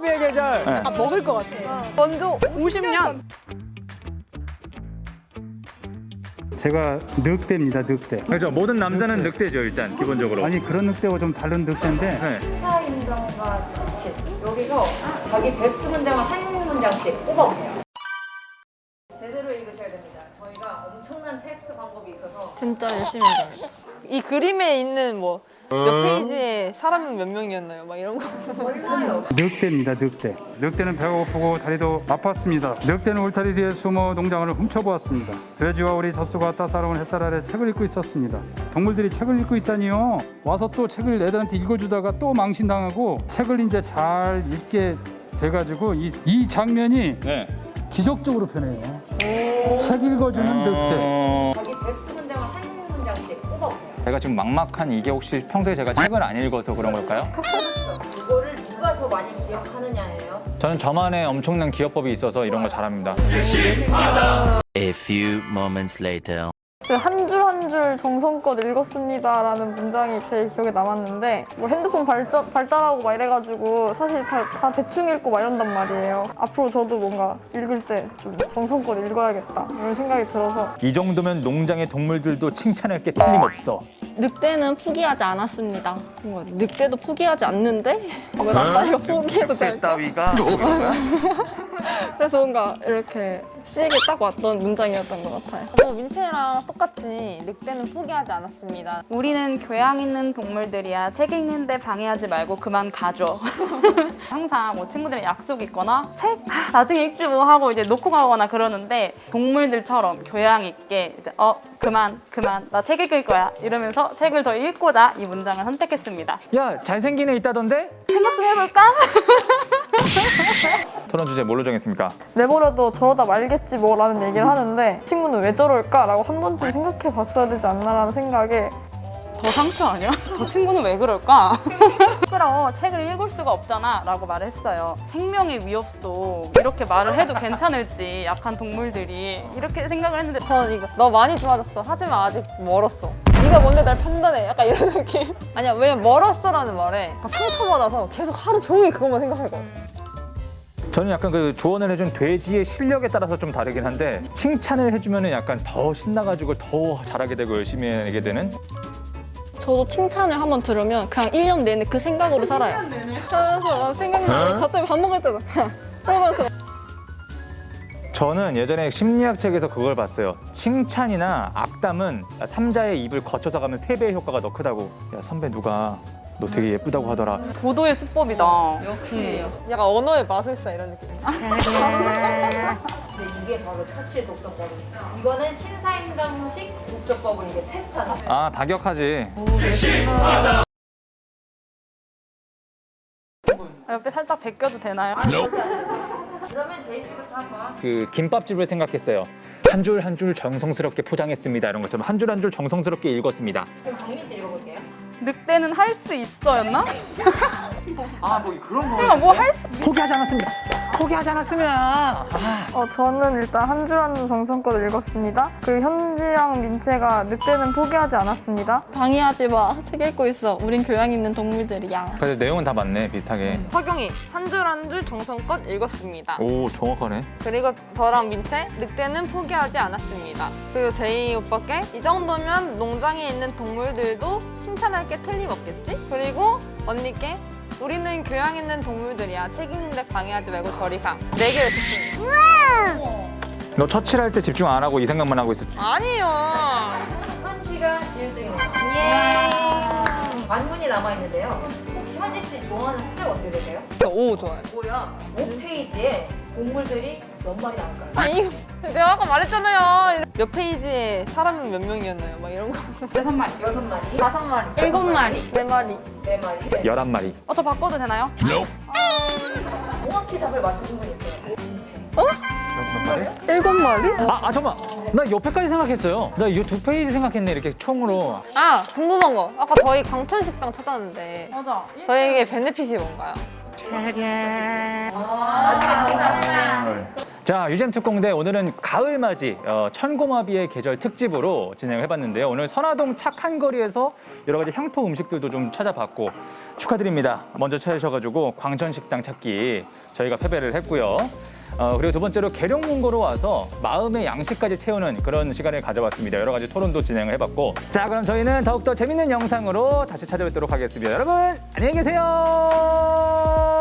홍합의 계절. 네. 아 먹을 것 같아. 먼저 50년. 제가 늑대입니다, 늑대. 그렇죠. 모든 남자는 늑대죠 일단 기본적으로. 아니 그런 늑대와 좀 다른 늑대인데 네. 시사인정과 처치 여기서 자기 베스트 문장을 한 문장씩 뽑아보세요. 제대로 읽으셔야 됩니다. 저희가 엄청난 테스트 방법이 있어서 진짜 열심히 해요. 이 그림에 있는 뭐 몇 페이지에 사람은 몇 명이었나요? 막 이런 거. 늑대입니다, 늑대. 늑대는 배가 고프고 다리도 아팠습니다. 늑대는 울타리 뒤에 숨어 농장을 훔쳐보았습니다. 돼지와 우리 젖소가 따사로운 햇살 아래 책을 읽고 있었습니다. 동물들이 책을 읽고 있다니요. 와서 또 책을 애들한테 읽어주다가 또 망신당하고 책을 이제 잘 읽게 돼가지고 이, 이 장면이 네. 기적적으로 변해요. 책 읽어주는 늑대. 어, 제가 지금 막막한 이게 혹시 평소에 제가 책을 안 읽어서 그런 걸까요? 이거를 누가 더 많이 기억하느냐예요. 저는 저만의 엄청난 기억법이 있어서 이런 거 잘합니다. A few moments later. 그한줄 한 줄 정성껏 읽었습니다라는 문장이 제일 기억에 남았는데 뭐 핸드폰 발전, 발달하고 막 이래가지고 사실 다, 다 대충 읽고 막 이런단 말이에요. 앞으로 저도 뭔가 읽을 때 좀 정성껏 읽어야겠다 이런 생각이 들어서 이 정도면 농장의 동물들도 칭찬할 게 틀림없어. 늑대는 포기하지 않았습니다. 뭐, 늑대도 포기하지 않는데? 왜나 이거 포기해도 될까? 따위가 그래서 뭔가 이렇게 시에게 딱 왔던 문장이었던 것 같아요. 저 민채랑 똑같이 늑대는 포기하지 않았습니다. 우리는 교양 있는 동물들이야. 책 읽는데 방해하지 말고 그만 가줘. 항상 뭐 친구들이랑 약속 있거나 책 아, 나중에 읽지 뭐 하고 이제 놓고 가거나 그러는데 동물들처럼 교양 있게 이제 어 그만 그만 나 책 읽을 거야 이러면서 책을 더 읽고자 이 문장을 선택했습니다. 야 잘생긴 애 있다던데? 생각 좀 해볼까? 토론 주제 뭘로 정했습니까? 내버려도 저러다 말겠지 뭐라는 얘기를 하는데 친구는 왜 저럴까라고 한 번쯤 생각해 봤어야 되지 않나라는 생각에 더 상처 아니야? 저 친구는 왜 그럴까? 시끄러워 책을 읽을 수가 없잖아 라고 말을 했어요 생명의 위협소 이렇게 말을 해도 괜찮을지 약한 동물들이 이렇게 생각을 했는데 저는 이거 너 많이 좋아졌어. 하지만 아직 멀었어. 네가 뭔데 날 판단해. 약간 이런 느낌. 아니야 왜냐면 멀었어라는 말에 약간 상처받아서 계속 하루 종일 그것만 생각하거든. 저는 약간 그 조언을 해준 돼지의 실력에 따라서 좀 다르긴 한데 칭찬을 해주면 약간 더 신나가지고 더 잘하게 되고 열심히 하게 되는 저도 칭찬을 한번 들으면 그냥 1년 내내 그 생각으로 살아요. 하면서 막 생각나고 갑자기 밥 먹을 때도 그러면서 저는 예전에 심리학 책에서 그걸 봤어요. 칭찬이나 악담은 삼자의 입을 거쳐서 가면 세 배의 효과가 더 크다고. 야 선배 누가 너 되게 예쁘다고 하더라. 고도의 수법이다 역시 약간 언어의 마술사 이런 느낌. 근데 이게 바로 처칠 독서법입니다. 이거는 신사임당식 독서법을 이제 테스트하는. 아 다격하지. 옆에 살짝 베껴도 되나요? 그러면 제이 씨부터 한번 그 김밥집을 생각했어요. 한 줄 한 줄 정성스럽게 포장했습니다. 이런 것처럼 한 줄 한 줄 정성스럽게 읽었습니다. 그럼 정민 씨 읽어볼게요. 늑대는 할 수 있어였나? 아뭐 그런 거 그러니까 뭐할 수... 포기하지 않았습니다. 포기하지 않았습니다. 아. 어, 저는 일단 한 줄 한 줄 정성껏 읽었습니다. 그리고 현지랑 민채가 늑대는 포기하지 않았습니다. 방해하지 마. 책 읽고 있어. 우린 교양 있는 동물들이야. 근데 내용은 다 맞네 비슷하게. 허경이 한 줄 한 줄 정성껏 읽었습니다. 오 정확하네. 그리고 저랑 민채 늑대는 포기하지 않았습니다. 그리고 제이 오빠께 이 정도면 농장에 있는 동물들도 칭찬할 게 틀림없겠지? 그리고 언니께 우리는 교양 있는 동물들이야. 책 읽는데 방해하지 말고 저리 가. 네 개를 썼습니다. 너 처칠할 때 집중 안 하고 이 생각만 하고 있었지. 아니요. 한 씨가 1등입니다. 예. 관문이 남아있는데요. 혹시 현지 씨 좋아하는 숫자가 어떻게 되세요? 오 좋아요. 뭐야? 5페이지에 동물들이 몇 마리 나올까요? 아니 이거 내가 아까 말했잖아요. 몇 페이지에 사람은 몇 명이었나요? 막 이런 거. 여섯 마리 여섯 마리, 다섯 마리. 일곱 마리. 네 마리. 네 마리. 네. 열한 마리. 어 저 바꿔도 되나요? 정확히 답을 맞추신 분 있어요. 민채. 몇 마리? 일곱 마리? 아, 아 잠깐. 나 옆에까지 생각했어요. 나 이 두 페이지 생각했네 이렇게 총으로. 아 궁금한 거. 아까 저희 강천 식당 찾았는데 맞아 저에게 베네핏이 뭔가요? 정답은 자, 유잼 특공대 오늘은 가을맞이 어, 천고마비의 계절 특집으로 진행을 해봤는데요. 오늘 선화동 착한 거리에서 여러 가지 향토 음식들도 좀 찾아봤고 축하드립니다. 먼저 찾으셔가지고 광천식당 찾기 저희가 패배를 했고요. 어, 그리고 두 번째로 계룡문고로 와서 마음의 양식까지 채우는 그런 시간을 가져봤습니다. 여러 가지 토론도 진행을 해봤고 자 그럼 저희는 더욱더 재밌는 영상으로 다시 찾아뵙도록 하겠습니다. 여러분 안녕히 계세요.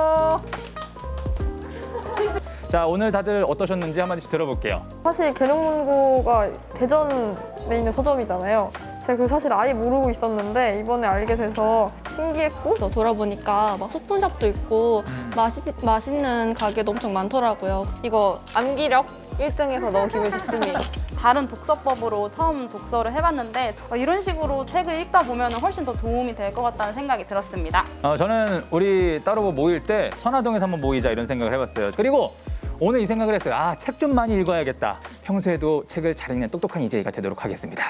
자 오늘 다들 어떠셨는지 한마디씩 들어볼게요. 사실 계룡문고가 대전에 있는 서점이잖아요. 제가 그 사실 아예 모르고 있었는데 이번에 알게 돼서 신기했고 또 돌아보니까 막 소품샵도 있고 맛있, 맛있는 가게도 엄청 많더라고요. 이거 암기력 1등해서 너무 기분이 좋습니다. 다른 독서법으로 처음 독서를 해봤는데 어, 이런 식으로 책을 읽다 보면 훨씬 더 도움이 될 것 같다는 생각이 들었습니다. 어, 저는 우리 따로 모일 때 선화동에서 한번 모이자 이런 생각을 해봤어요. 그리고 오늘 이 생각을 했어요. 아, 책 좀 많이 읽어야겠다. 평소에도 책을 잘 읽는 똑똑한 이재희가 되도록 하겠습니다.